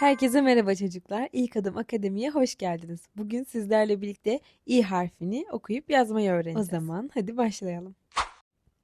Herkese merhaba çocuklar. İlk Adım Akademi'ye hoş geldiniz. Bugün sizlerle birlikte i harfini okuyup yazmayı öğreneceğiz. O zaman hadi başlayalım.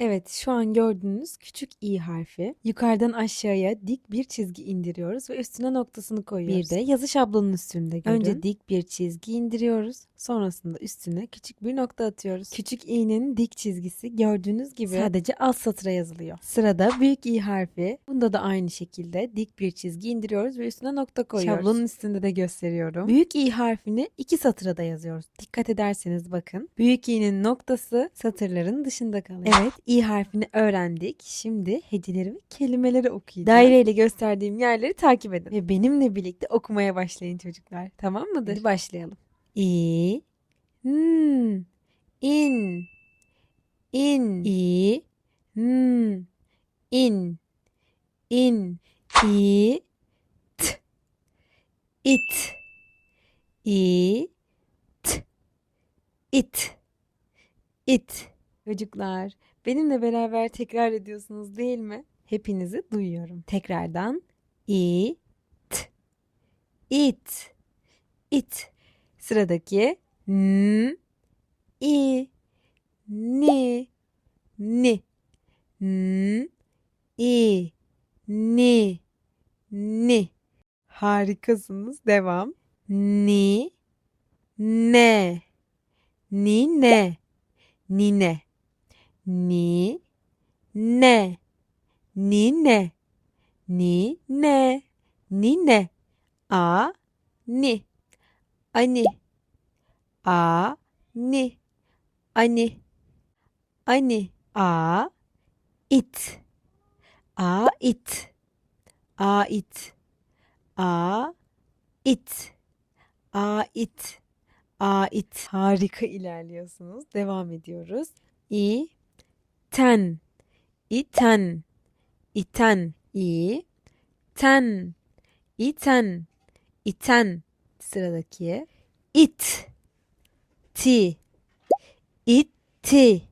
Evet, şu an gördüğünüz küçük i harfi. Yukarıdan aşağıya dik bir çizgi indiriyoruz ve üstüne noktasını koyuyoruz. Bir de yazı şablonun üstünde görün. Önce dik bir çizgi indiriyoruz. Sonrasında üstüne küçük bir nokta atıyoruz. Küçük i'nin dik çizgisi gördüğünüz gibi sadece alt satıra yazılıyor. Sırada büyük i harfi. Bunda da aynı şekilde dik bir çizgi indiriyoruz ve üstüne nokta koyuyoruz. Şablonun üstünde de gösteriyorum. Büyük i harfini iki satıra da yazıyoruz. Dikkat ederseniz bakın. Büyük i'nin noktası satırların dışında kalıyor. Evet, i harfini öğrendik. Şimdi heceleri ve kelimeleri okuyacağız. Daireyle gösterdiğim yerleri takip edin. Ve benimle birlikte okumaya başlayın çocuklar. Tamam mıdır? Hadi başlayalım. İ, n, in, in, i, n, in, in, i, t, it, i, t, it, it. Çocuklar, benimle beraber tekrar ediyorsunuz değil mi? Hepinizi duyuyorum. Tekrardan i, t, it, it. Sıradaki n, i, ni, ni, n, i, ni, ni. Harikasınız. Devam. Ni, ne, ni ne, ni, ne, ni ne, ni ne, ni ne, a, ni, ani, a, ni, ani, ani, a, it, a, it, a, it, a, it, a, it, a, it. Harika ilerliyorsunuz. Devam ediyoruz. i, ten, iten, iten, i, ten, iten, iten. Sıradaki. İt, ti, itti,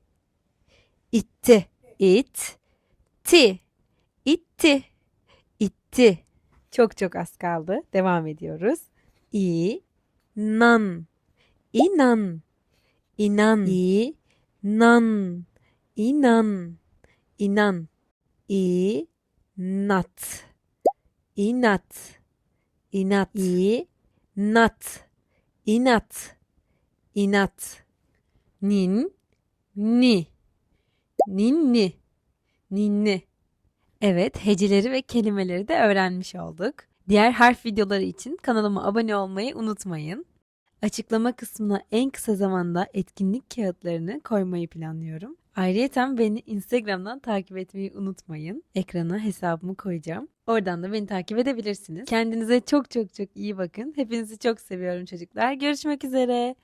itti, it, ti, itti, itti. Çok çok az kaldı. Devam ediyoruz. İ, nan, inan, inan, i, nan, inan, inan, i, nat, inat, inat, i, nat, inat, inat, nin, ni, ninni, ninni. Evet, heceleri ve kelimeleri de öğrenmiş olduk. Diğer harf videoları için kanalıma abone olmayı unutmayın. Açıklama kısmına en kısa zamanda etkinlik kağıtlarını koymayı planlıyorum. Ayrıca beni Instagram'dan takip etmeyi unutmayın. Ekrana hesabımı koyacağım. Oradan da beni takip edebilirsiniz. Kendinize çok çok çok iyi bakın. Hepinizi çok seviyorum çocuklar. Görüşmek üzere.